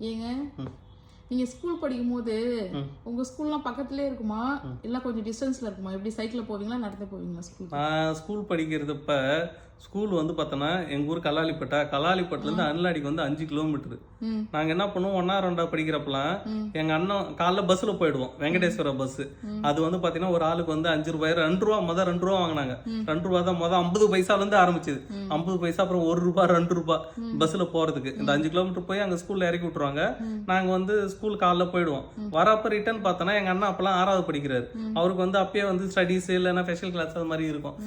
ஏங்க? நீங்க ஸ்கூல் படிக்கும் போது உங்க ஸ்கூல்லாம் பக்கத்துலயே இருக்குமா? இல்ல கொஞ்சம் டிஸ்டன்ஸ்ல இருக்குமா? எப்படி சைக்கிள்ல போவீங்களா நடந்து போவீங்களா ஸ்கூல் நான் ஸ்கூல் படிக்கிறதப்ப ஸ்கூல் வந்து பார்த்தோன்னா எங்கள் ஊர் கலாலிப்பட்டா கலாலிப்பட்டிலேருந்து அன்லாடிக்கு வந்து அஞ்சு கிலோமீட்டர். நாங்கள் என்ன பண்ணுவோம் ஒன்றா ரெண்டா படிக்கிறப்பலாம் எங்கள் அண்ணன் காலைல பஸ்ஸில் போயிடுவோம். வெங்கடேஸ்வர பஸ் அது வந்து பார்த்தீங்கன்னா ஒரு ஆளுக்கு வந்து அஞ்சு ரூபாய் ரெண்டு ரூபா மொதல் ரெண்டு ரூபா வாங்கினாங்க. ரெண்டு ரூபா தான் மொதல் ஐம்பது பைசாலேருந்து ஆரம்பிச்சது. ஐம்பது பைசா அப்புறம் ஒரு ரூபா ரெண்டு ரூபா பஸ்ஸில் போகிறதுக்கு இந்த அஞ்சு கிலோமீட்டர் போய் அங்கே ஸ்கூலில் இறக்கி விட்ருவாங்க நாங்கள் வந்து ஸ்கூல் காலைல போயிடுவோம். வரப்போ ரிட்டர்ன் பார்த்தோன்னா எங்கள் அண்ணன் அப்போலாம் ஆறாவது படிக்கிறாரு. அவருக்கு வந்து அப்பயே வந்து ஸ்டடீஸ் இல்லைன்னா ஸ்பெஷல் கிளாஸ் அது மாதிரி இருக்கும்.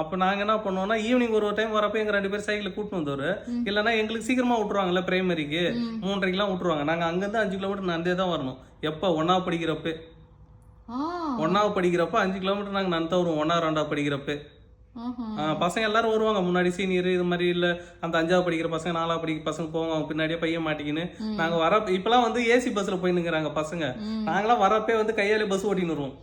அப்போ நாங்கள் என்ன பண்ணுவோம்னா ஈவினிங் ஒரு டைம் வரப்போ எங்கள் ரெண்டு பேரும் சைக்கிள் கூட்டிட்டு வந்தவர். இல்லைன்னா எங்களுக்கு சீக்கிரமா விட்டுருவாங்கல்ல பிரைமரிக்கு மூன்றரைக்கெல்லாம் விட்டுருவாங்க. நாங்கள் அங்கேருந்து அஞ்சு கிலோமீட்டர் நடந்தே தான் வரணும். எப்போ? ஒன்றாவது படிக்கிறப்ப. ஆ. ஒன்றாவது படிக்கிறப்ப அஞ்சு கிலோமீட்டர் நாங்கள் நடந்து வருவோம். ஒன்றா ரெண்டாவது படிக்கிறப்ப. பசங்க எல்லாரும் வருவாங்க. முன்னாடி சீனியர் இது மாதிரி இல்ல. அந்த அஞ்சாவது படிக்கிற பசங்க நாலாவது படிக்கிற பசங்க போவாங்க. பின்னாடியே பையன் மாட்டிக்கின்னு. நாங்க வர இப்பெல்லாம் வந்து ஏசி பஸ்ல போய் நிக்கிறாங்க பசங்க. நாங்களாம் வரப்பே வந்து கையாலே பஸ் ஓட்டின்னு வருவோம்.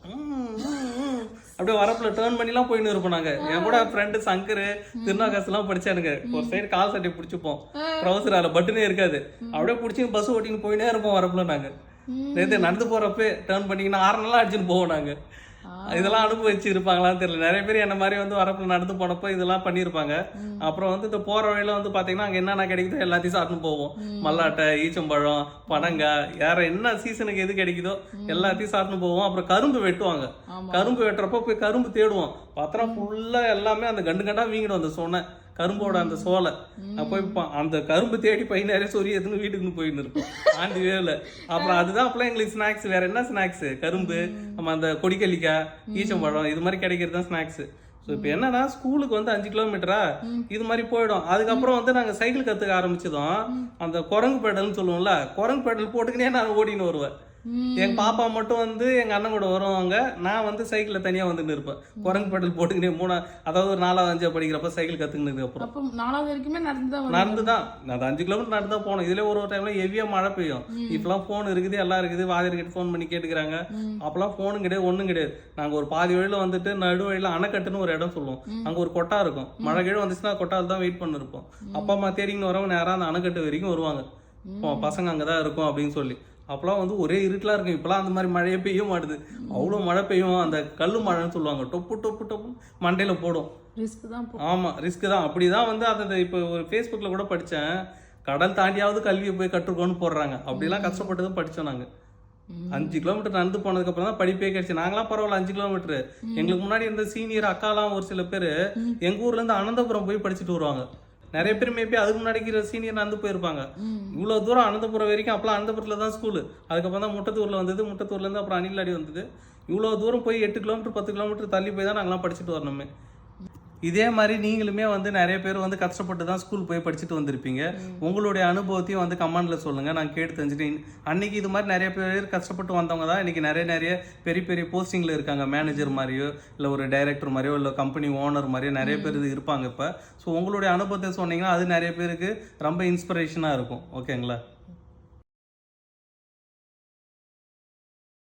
அப்படியே வரப்புல டேர்ன் பண்ணிலாம் போயின்னு இருப்போம் நாங்க. என் கூட ஃப்ரெண்டு சங்கர் திருநாகாசு எல்லாம் படிச்சானுங்க ஒரு சைடு கால் சட்டை பிடிச்சிப்போம். ட்ரௌசர் அதில் பட்டுனே இருக்காது. அப்படியே பிடிச்சி பஸ் ஓட்டின்னு போயினே இருப்போம் வரப்புல நாங்க. நேற்று நடந்து போறப்ப டேர்ன் பண்ணிங்கன்னா ஆறு நாளா அடிச்சுன்னு போவோம் நாங்க. இதெல்லாம் அனுபவிச்சு இருப்பாங்களான்னு தெரியல. நிறைய பேர் என்ன மாதிரி வந்து வரப்புல நடந்து போனப்போ இதெல்லாம் பண்ணியிருப்பாங்க அப்புறம் வந்து இந்த போற வழியில வந்து பாத்தீங்கன்னா அங்க என்னென்ன கிடைக்குதோ எல்லாத்தையும் சாப்பிட்டு போவோம். மல்லாட்டை ஈச்சம்பழம் பனங்காய் யார என்ன சீசனுக்கு எது கிடைக்குதோ எல்லாத்தையும் சாப்பிட்டு போவோம். அப்புறம் கரும்பு வெட்டுவாங்க. கரும்பு வெட்டுறப்போ போய் கரும்பு தேடுவோம். பார்த்தா ஃபுல்லா எல்லாமே அந்த கண்டு கண்டா வீங்கிடும். அந்த சொன்ன கரும்போட அந்த சோலை. போய் அந்த கரும்பு தேடி பை நிறைய சொறி எடுத்துன்னு வீட்டுக்குன்னு போயின்னு இருப்போம். ஆண்டி வேல. அப்புறம் அதுதான் அப்பெல்லாம் எங்களுக்கு ஸ்நாக்ஸ் வேற என்ன ஸ்நாக்ஸ் கரும்பு நம்ம அந்த கொடிக்கல்லிக்காய் ஈச்சம்பழம் இது மாதிரி கிடைக்கிறது தான் ஸ்நாக்ஸ் ஸோ இப்போ என்னன்னா ஸ்கூலுக்கு வந்து அஞ்சு கிலோமீட்டரா இது மாதிரி போயிடும். அதுக்கப்புறம் வந்து நாங்கள் சைக்கிள் கற்றுக்க ஆரம்பிச்சதும் அந்த குரங்கு பேடல்னு சொல்லுவோம்ல குரங்கு பேடல் போட்டுக்கினே நான் ஓடின்னு வருவேன். எங்க பாப்பா மட்டும் வந்து எங்க அண்ணன் கூட வருவாங்க. நான் வந்து சைக்கிள்ல தனியா வந்துட்டு இருப்பேன். குரங்கு பெடல் போட்டுக்கினே மூணா அதாவது ஒரு நாலாவது அஞ்சா படிக்கிறப்ப சைக்கிள் கத்துக்கினதுக்கு அப்புறம். அப்ப நாலாவது வரைக்குமே நடந்து. நடந்து தான் நான் அஞ்சு கிலோமீட்டர் நடந்து தான் போனோம் இதுல ஒரு ஒரு டைம்ல ஹெவியா மழை பெய்யும். இப்பெல்லாம் ஃபோன் இருக்குது எல்லாம் இருக்குது. வாதிரி கிட்ட ஃபோன் பண்ணி கேட்டுக்கிறாங்க. அப்பெல்லாம் ஃபோனும் கிடையாது ஒண்ணும் கிடையாது. நாங்க ஒரு பாதி வழியில வந்துட்டு நடு வழியில அணைக்கட்டுன்னு ஒரு இடம் சொல்லுவோம். அங்க ஒரு கொட்டா இருக்கும். மழை கீழே வந்துச்சுன்னா கொட்டால தான் வெயிட் பண்ணிருப்போம். அப்பா அம்மா தேடின்னு வரவங்க நேரா அந்த அணைக்கட்டு வரைக்கும் வருவாங்க. இப்போ பசங்க அங்கதான் இருக்கும் அப்படின்னு சொல்லி. அப்பெல்லாம் வந்து ஒரே இருட்டலா இருக்கும். இப்பெல்லாம் அந்த மாதிரி மழையே பெய்ய மாட்டுது. அவ்வளோ மழை பெய்யும். அந்த கல்லு மழைன்னு சொல்லுவாங்க. டொப்பு டொப்பு டொப்பு மண்டையில போடும். ரிஸ்க் தான் போ ஆமா ரிஸ்க் தான். அப்படிதான் வந்து அதை இப்போ ஒரு ஃபேஸ்புக்கில் கூட படிச்சேன். கடல் தாண்டியாவது கல்வியை போய் கற்றுக்கோன்னு போடுறாங்க. அப்படிலாம் கஷ்டப்பட்டு தான் படிச்சோம் நாங்க. அஞ்சு கிலோமீட்டர் நடந்து போனதுக்கு அப்புறம் தான் படிப்பே கிடைச்சு. நாங்களாம் பரவாயில்ல அஞ்சு கிலோமீட்டர் எங்களுக்கு முன்னாடி இருந்த சீனியர் அக்காலாம் ஒரு சில பேர் எங்க ஊர்ல இருந்து அனந்தபுரம் போய் படிச்சுட்டு வருவாங்க. நிறைய பேர் மேபி அதுக்கு முன்னாடி இருக்கிற சீனியர் நடந்து போயிருப்பாங்க. இவ்வளோ தூரம் அனந்தபுரம் வரைக்கும் அப்போலாம் அனந்தபுரத்தில் தான் ஸ்கூலு அதுக்கப்புறம் தான் முட்டத்தூரில் வந்தது. முட்டத்தூர்லேருந்து அப்புறம் அணிலாடி வந்தது. இவ்வளோ தூரம் போய் எட்டு கிலோமீட்டர் பத்து கிலோமீட்டர் தள்ளி போய் தான் நாங்களாம் படிச்சுட்டு வரணுமே. இதே மாதிரி நீங்களுமே வந்து நிறைய பேர் வந்து கஷ்டப்பட்டு தான் ஸ்கூல் போய் படிச்சுட்டு வந்திருப்பீங்க. உங்களுடைய அனுபவத்தையும் வந்து கமெண்ட்ல சொல்லுங்க. நான் கேட்டு தெரிஞ்சுட்டு அன்னைக்கு இது மாதிரி நிறைய பேர் கஷ்டப்பட்டு வந்தவங்க தான் இன்னைக்கு நிறைய நிறைய பெரிய பெரிய போஸ்டிங்ல இருக்காங்க. மேனேஜர் மாதிரியோ இல்லை ஒரு டைரக்டர் மாதிரியோ இல்லை கம்பெனி ஓனர் மாதிரியோ நிறைய பேர் இது இருப்பாங்க இப்போ. ஸோ உங்களுடைய அனுபவத்தை சொன்னீங்கன்னா அது நிறைய பேருக்கு ரொம்ப இன்ஸ்பிரேஷனாக இருக்கும். ஓகேங்களா